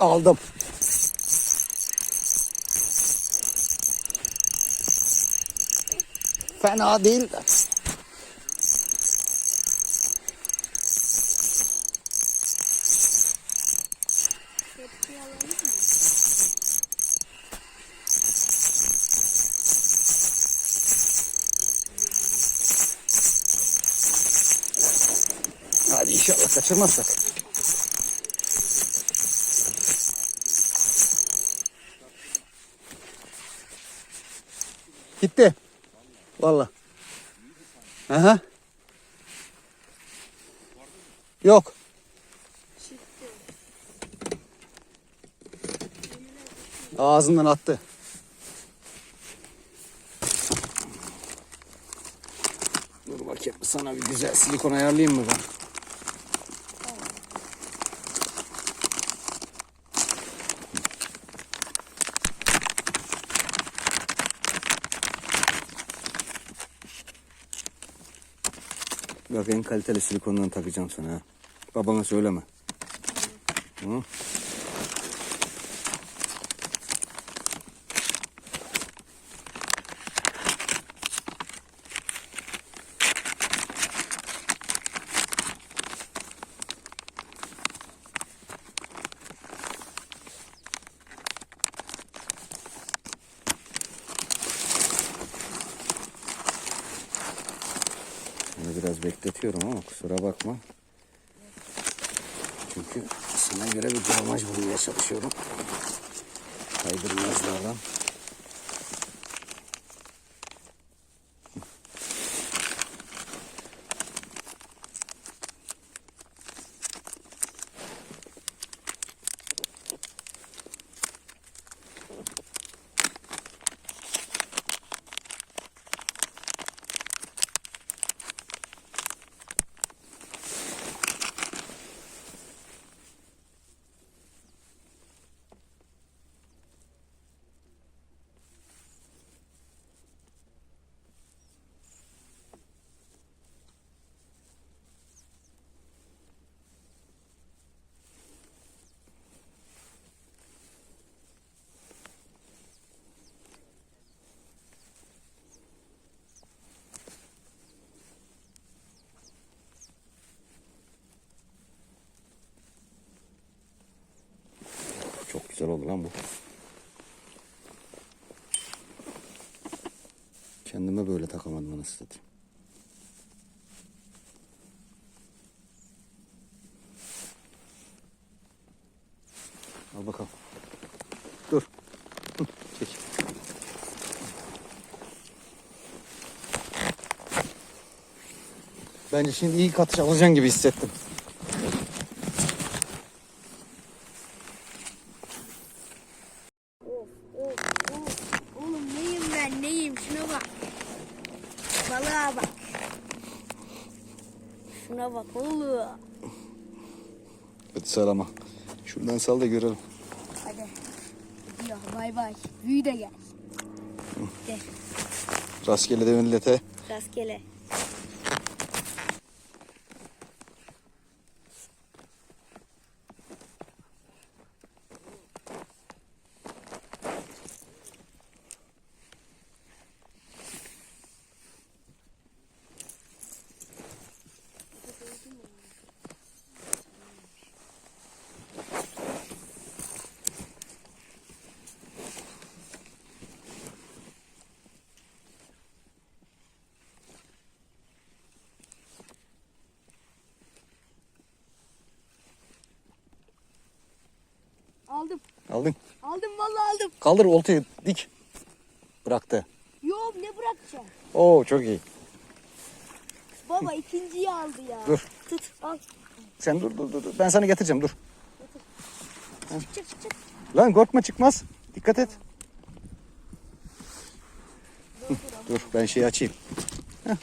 Aldım. Fena değil de. Hadi inşallah kaçırmazsak. Gitti. Vallahi. Aha. Yok. Ağzından attı. Dur bakayım sana bir güzel silikon ayarlayayım mı ben? Bak en kaliteli silikondan takacağım sana ha. Babana söyleme. Hı? Biraz bekletiyorum ama kusura bakma. Çünkü sana göre bir gramaj bulmaya çalışıyorum. Kaydırmazlardan. Çok güzel oldu lan bu. Kendime böyle takamadım anasını. Al bakalım. Dur. Çek. Bence şimdi iyi katış alacaksın gibi hissettim. Of of of. Oğlum neyim ben neyim şuna bak. Balığa bak. Şuna bak oğlum. Hadi sağlama. Şuradan sal da görelim. Hadi. Ya bay bay. Büyü de gel. Gel. Rastgele de millete. Rastgele. Aldım. Aldın. Aldım vallahi aldım. Kaldır oltayı dik. Bıraktı. Yok ne bırakacağım? Oo çok iyi. Baba ikinciyi aldı ya. Dur. Tut al. Sen dur dur dur. dur. Ben sana getireceğim dur. Çık çık çık. Lan korkma çıkmaz. Dikkat et. Dur ben şeyi açayım. Heh.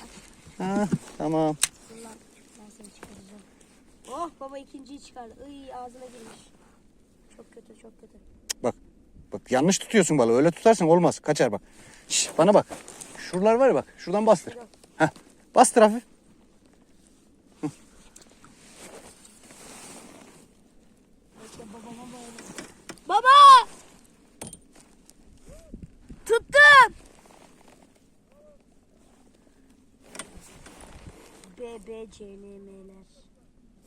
Ha, tamam. Dur lan, Ben seni çıkaracağım. Oh baba ikinciyi çıkardı. Iy ağzına girmiş kötü çok kötü. Bak. Bak yanlış tutuyorsun balığı. Öyle tutarsan olmaz. Kaçar bak. Şş, bana bak. Şuralar var ya bak. Şuradan bastır. Heh. Bastır hafif. Baba! Tuttum! BBCLM'ler.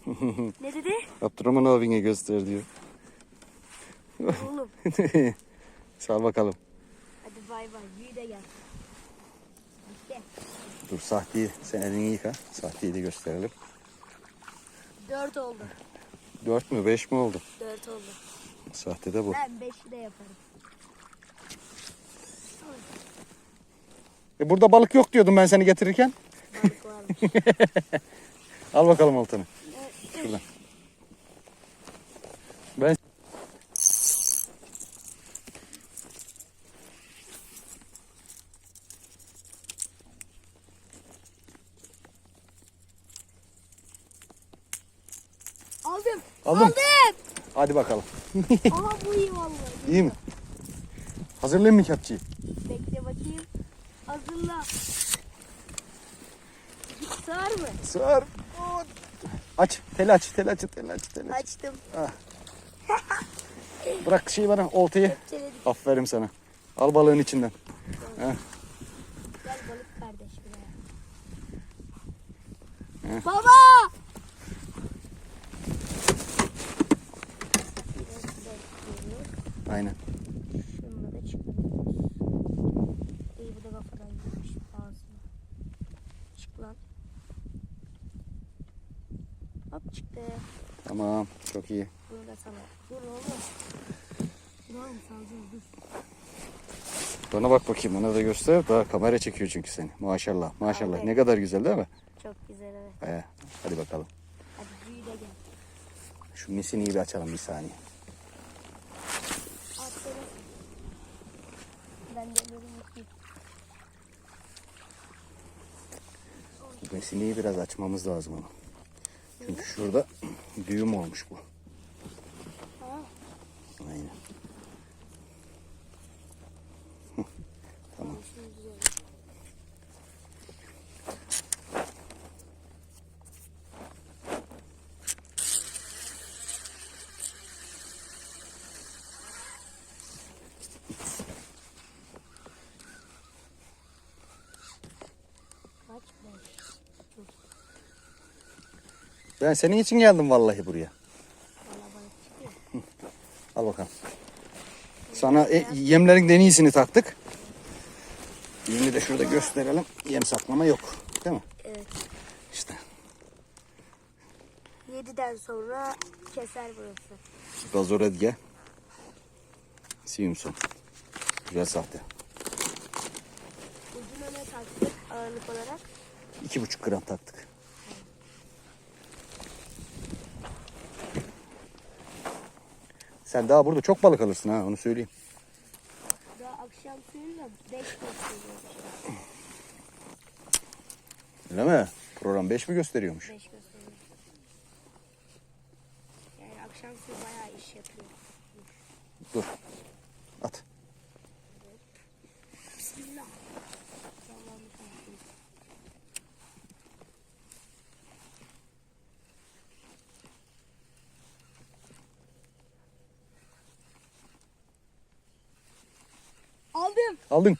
ne dedi? Abdurrahman abine göster diyor. Oğlum. Sal bakalım. Hadi bay bay. Büyü de gel. Bitti. Dur sahteyi sen elini yıka. Sahteyi de gösterelim. Dört oldu. 4 mü 5 mi oldu? Dört oldu. Sahte de bu. Ben beşi de yaparım. E burada balık yok diyordum ben seni getirirken. Balık varmış. Al bakalım oltanı. Şuradan. Ben Aldım. Aldım. Aldım. Hadi bakalım. Aha bu iyi vallahi. İyi mi? Hazırlayayım mı kepçeyi? Bekle bakayım. Hazırla. Sığar mı? Sığar. Aç. Tel aç. Tel aç. Tel aç. Tel aç. Açtım. Bırak şeyi bana oltayı. Aferin sana. Al balığın içinden. Gel balık kardeş buraya. Heh. Baba! Aynen. Şununla da çıkarıyoruz. İyi bu da kafadan girmiş ağzına. Çık lan. Hop çıktı. Tamam. Çok iyi. Bunu da sana. Dur oğlum. Dur oğlum salacağız dur. Bana bak bakayım. Bana da göster. Daha kamera çekiyor çünkü seni. Maşallah. Maşallah. Aferin. Ne kadar güzel değil mi? Çok güzel evet. Ee, hadi bakalım. Hadi büyü de gel. Şu misini iyi bir açalım bir saniye. Aferin. Ben de mutluyum. Mesineyi biraz açmamız lazım onu. Çünkü şurada düğüm olmuş bu. Ha, Aynen. Hı, Tamam. şimdi güzel. Kaç beş? Ben senin için geldim vallahi buraya. Al bakalım. Sana e, yemlerin en iyisini taktık. Yemi de şurada gösterelim. Yem saklama yok. Değil mi? Evet. İşte. 7'den sonra keser burası. Gazor Edge. Siyumson. Güzel sahte. Ucuna ne taktık ağırlık olarak? İki buçuk gram taktık. Sen daha burada çok balık alırsın ha onu söyleyeyim. Daha akşam suyuyla 5 gösteriyor. Öyle mi? Program 5 mi gösteriyormuş? 5 gösteriyor. Yani akşam suyu bayağı iş yapıyor. Dur. At. Bismillah. Allah'ım kahretsin. Aldım. Aldın.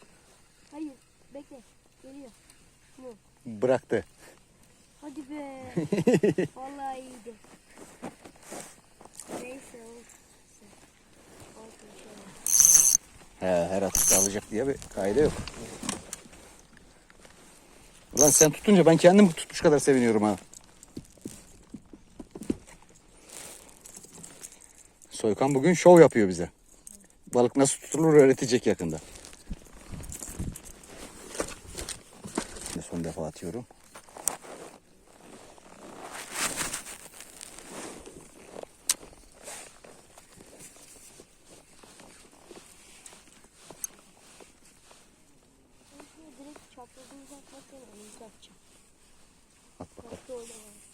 Hayır. Bekle. Geliyor. Bu. Bıraktı. Hadi be. Vallahi iyiydi. Neyse olsun. He, her atıkta alacak diye bir kaide yok. Ulan sen tutunca ben kendim tutmuş kadar seviniyorum ha. Soykan bugün şov yapıyor bize. Balık nasıl tutulur öğretecek yakında. Şimdi son defa atıyorum. Şimdi direkt çaprazını uzatmaktan elimizde atacağım. At bakalım. Bak orada var.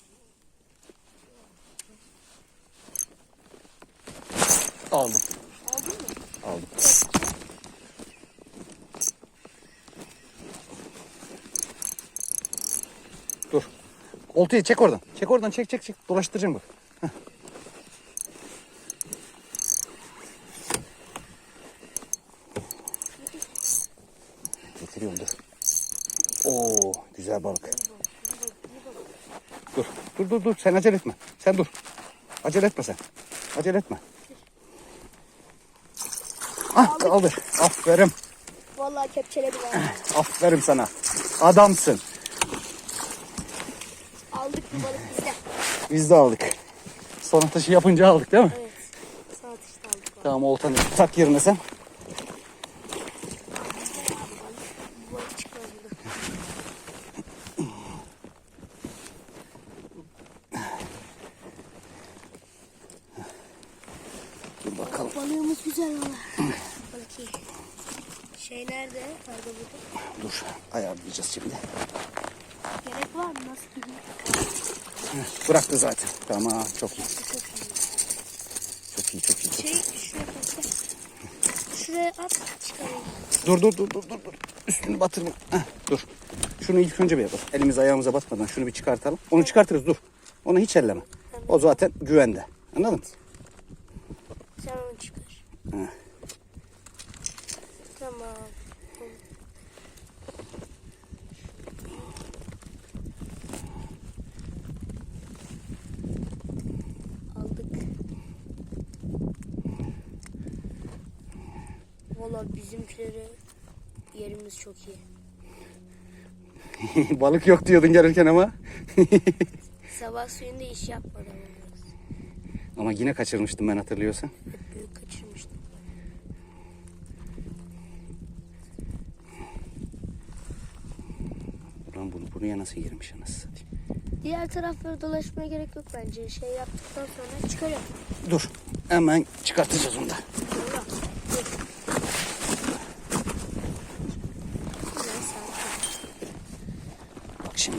Aldım. Aldın mı? Aldım. Dur. Oltayı çek oradan. Çek oradan çek çek çek. Dolaştıracağım bak. Heh. Getiriyorum dur. Oo güzel balık. Dur dur dur sen acele etme. Sen dur. Acele etme sen. Acele etme. Ah kaldır. Aferin. Vallahi kepçeledim abi. Aferin sana. Adamsın. Aldık bu balık bizde. Biz de aldık. Son atışı yapınca aldık değil mi? Evet. Sağ atışta aldık. vallahi. Tamam oltanı tak yerine sen. Dur bakalım. Balığımız güzel valla. Balık. Şey nerede? Karga burada. Dur ayarlayacağız şimdi. Gerek var mı? Nasıl gidiyor? Bıraktı zaten. Tamam çok iyi. Çok iyi. Çok iyi çok iyi. Şey şuraya at çıkarayım. Dur dur dur dur dur. dur. Üstünü batırma. Heh, dur. Şunu ilk önce bir yapalım. Elimiz ayağımıza batmadan şunu bir çıkartalım. Onu çıkartırız dur. Onu hiç elleme. O zaten güvende. Anladın mı? Sen onu çıkar. Heh. Tamam. Aldık. Valla bizimkileri yerimiz çok iyi. Balık yok diyordun gelirken ama. Sabah suyunda iş yapmadı ama yine kaçırmıştım ben hatırlıyorsan. Hep büyük kaçırmıştım. Ulan bunu buraya nasıl girmiş anasını. Diğer tarafları dolaşmaya gerek yok bence. Şey yaptıktan sonra çıkarıyorum. Dur. Hemen çıkartacağız onu da. Güzel sakin. Bak şimdi.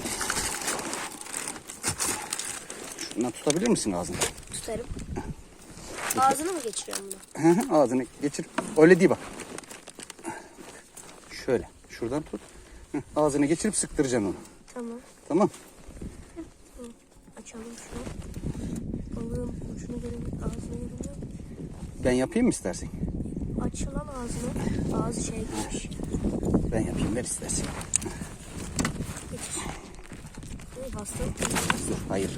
Şundan tutabilir misin ağzını? Tutarım. Ağzına mı geçiriyorum bunu? Ağzını geçir. Öyle değil bak. Şöyle. Şuradan tut. Ağzını geçirip sıktıracaksın onu. Tamam. Tamam. Açalım şunu. Balığın ucunu görelim. Ağzını görünüyor. Ben yapayım mı istersen? Açılan ağzını. Ağzı şey girmiş. Ben yapayım ver istersen. Geçir. Hayır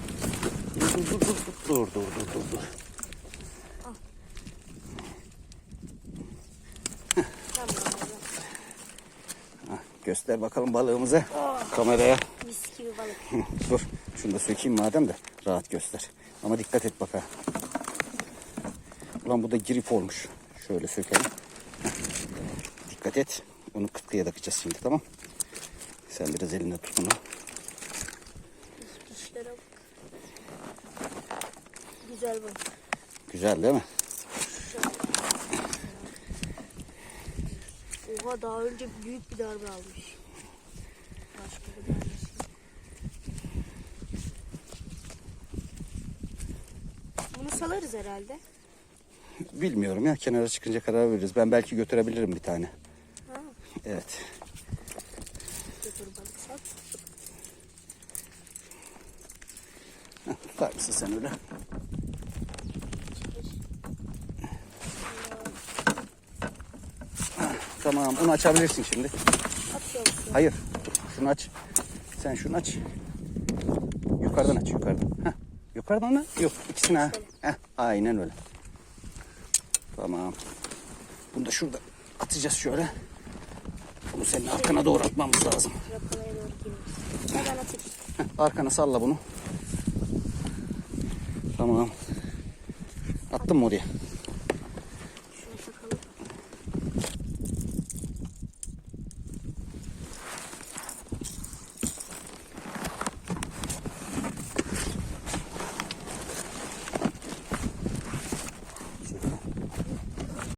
dur dur dur dur dur dur dur dur. Göster bakalım balığımızı oh. kameraya. Mis gibi balık. Dur şunu da sökeyim madem de rahat göster. Ama dikkat et bak ha. Ulan bu da girip olmuş. Şöyle sökelim. dikkat et. Onu kıtkıya takacağız şimdi tamam. Sen biraz elinde tut tutun. Güzel balık. Güzel değil mi? Oha daha önce büyük bir darbe almış. Başka bir darbesi. Bunu salarız herhalde. Bilmiyorum ya. Kenara çıkınca karar veririz. Ben belki götürebilirim bir tane. Ha, Evet. götür balık sat. Heh, tutar mısın sen öyle? Tamam. Onu açabilirsin şimdi. Hayır. Şunu aç. Sen şunu aç. Yukarıdan aç yukarıdan. Heh. Yukarıdan mı? Yok ikisini ha. Heh, aynen öyle. Tamam. Bunu da şurada atacağız şöyle. Bunu senin arkana doğru atmamız lazım. Heh, arkana salla bunu. Tamam. Attın mı oraya?